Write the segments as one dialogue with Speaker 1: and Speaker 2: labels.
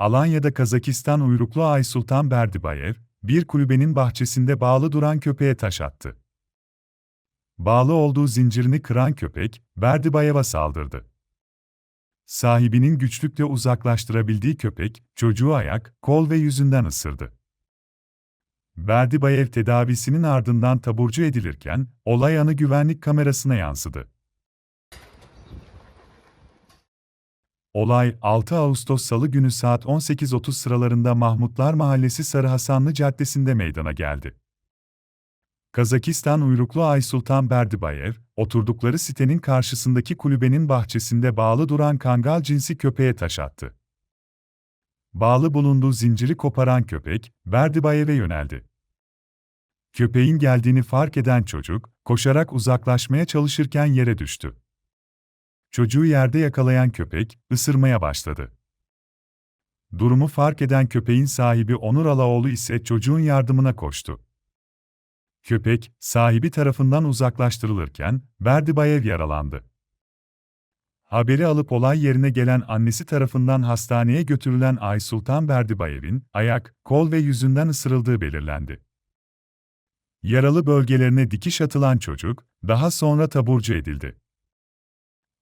Speaker 1: Alanya'da Kazakistan uyruklu Aysultan Berdibayev, bir kulübenin bahçesinde bağlı duran köpeğe taş attı. Bağlı olduğu zincirini kıran köpek, Berdibayev'a saldırdı. Sahibinin güçlükle uzaklaştırabildiği köpek, çocuğu ayak, kol ve yüzünden ısırdı. Berdibayev tedavisinin ardından taburcu edilirken, olay anı güvenlik kamerasına yansıdı. Olay 6 Ağustos Salı günü saat 18.30 sıralarında Mahmutlar Mahallesi Sarı Hasanlı Caddesi'nde meydana geldi. Kazakistan uyruklu Aysultan Berdibayev, oturdukları sitenin karşısındaki kulübenin bahçesinde bağlı duran kangal cinsi köpeğe taş attı. Bağlı bulunduğu zinciri koparan köpek, Berdibayev'e yöneldi. Köpeğin geldiğini fark eden çocuk, koşarak uzaklaşmaya çalışırken yere düştü. Çocuğu yerde yakalayan köpek, ısırmaya başladı. Durumu fark eden köpeğin sahibi Onur Alaoğlu ise çocuğun yardımına koştu. Köpek, sahibi tarafından uzaklaştırılırken, Berdibayev yaralandı. Haberi alıp olay yerine gelen annesi tarafından hastaneye götürülen Aysultan Berdibayev'in, ayak, kol ve yüzünden ısırıldığı belirlendi. Yaralı bölgelerine dikiş atılan çocuk, daha sonra taburcu edildi.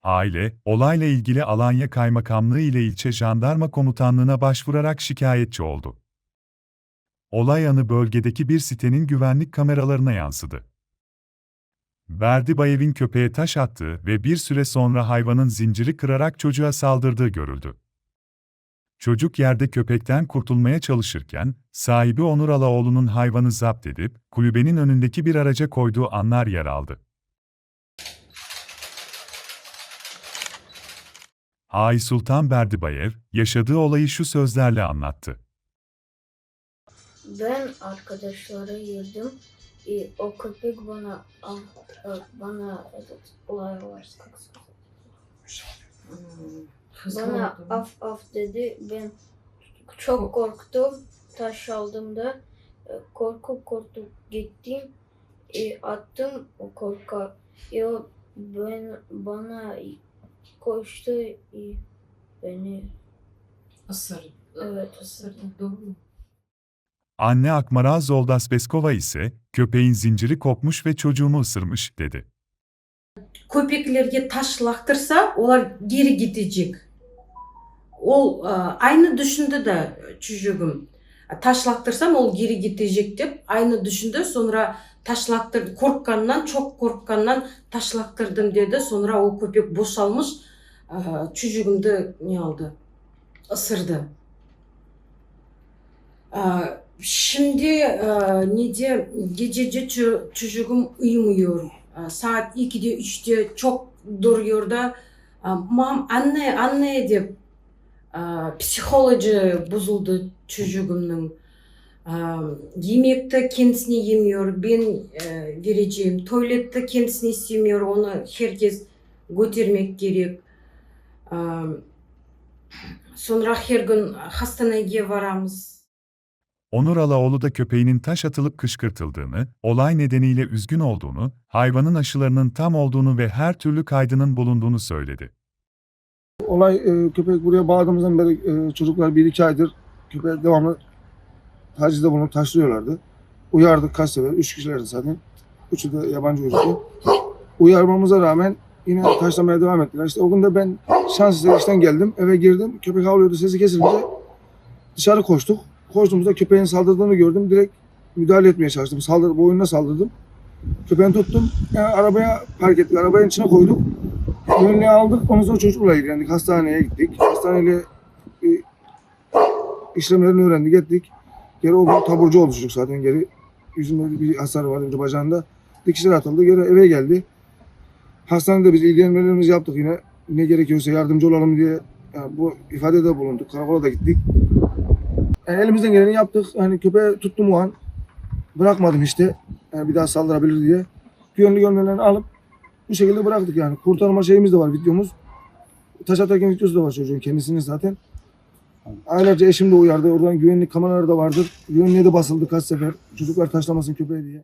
Speaker 1: Aile, olayla ilgili Alanya Kaymakamlığı ile ilçe jandarma komutanlığına başvurarak şikayetçi oldu. Olay anı bölgedeki bir sitenin güvenlik kameralarına yansıdı. Berdibayev'in köpeğe taş attığı ve bir süre sonra hayvanın zinciri kırarak çocuğa saldırdığı görüldü. Çocuk yerde köpekten kurtulmaya çalışırken, sahibi Onur Alaoğlu'nun hayvanı zapt edip, kulübenin önündeki bir araca koyduğu anlar yer aldı. Ay Sultan Berdibayev, yaşadığı olayı şu sözlerle anlattı.
Speaker 2: Ben arkadaşlara girdim. E, o köpek bana ah, e, bana этот olay var. как сказать? Hmm, Bana af af dedi. Ben çok korktum. Taş aldığımda e, korkup korkup gittim. E, attım o korka. E, o ben bana koştu. E, beni
Speaker 3: Isır.
Speaker 2: evet ısırdı.
Speaker 3: Isırdı. Doğru mu?
Speaker 1: Anne Akmaral Zoldasbeskova ise, köpeğin zinciri kopmuş ve çocuğumu ısırmış, dedi.
Speaker 4: köpeklerге taş laktırsa олар geri gidecek. Ол ы, aynı düşündü de çocuğum. Taş laktırsam ol geri gidecek deyip aynı düşündü. Sonra taş laktırdı. Korkkandan, çok korkkandan taş laktırdım dedi. Sonra o köpek boşalmış. ı, Çocuğumdu ne oldu? Isırdı. Şimdi ı, ne diye gecece ço- çocuğum uyumuyor. Aa, saat 2'de 3'te çok duruyor da mam anne anne deyip psikoloji bozuldu çocuğumun. Yemekte kendisine yemiyor. Ben vereceğim. Tuvalette kendisini istemiyor. Onu herkes götürmek gerek. Sonra her gün hastaneye varamız.
Speaker 1: Onur Alaoğlu da köpeğinin taş atılıp kışkırtıldığını, olay nedeniyle üzgün olduğunu, hayvanın aşılarının tam olduğunu ve her türlü kaydının bulunduğunu söyledi.
Speaker 5: Olay e, köpek buraya bağladığımızdan beri e, çocuklar bir iki aydır köpeğe devamlı tacizde bulunup taşlıyorlardı. Uyardık kaç sefer. Üç kişilerdi zaten. Üçü de yabancı çocuktu. Uyarmamıza rağmen yine taşlamaya devam ettiler. İşte o gün de ben şans işten geldim. Eve girdim. Köpek havlıyordu. Sesi kesilince dışarı koştuk. Koştuğumuzda köpeğin saldırdığını gördüm. Direkt müdahale etmeye çalıştım. Saldır, boynuna saldırdım. Köpeğini tuttum. Yani arabaya park ettik. Arabanın içine koyduk. Önlüğü aldık. Ondan sonra çocukla ilgilendik. Hastaneye gittik. Hastaneyle bir işlemlerini öğrendik ettik. Geri o gün taburcu oldu çocuk zaten geri. Yüzünde bir hasar vardı bir bacağında. Dikişler atıldı. Geri eve geldi. Hastanede biz ilgilenmelerimizi yaptık yine. Ne gerekiyorsa yardımcı olalım diye yani bu ifadede bulunduk. Karakola da gittik. Yani elimizden geleni yaptık. Hani köpeği tuttum o an. Bırakmadım işte. Yani bir daha saldırabilir diye. Güvenli gönderlerini alıp bu şekilde bıraktık yani. Kurtarma şeyimiz de var videomuz. Taş atarken videosu da var çocuğun kendisinin zaten. Aylarca eşim de uyardı. Oradan güvenlik kameraları da vardır. Güvenliğe de basıldı kaç sefer. Çocuklar taşlamasın köpeği diye.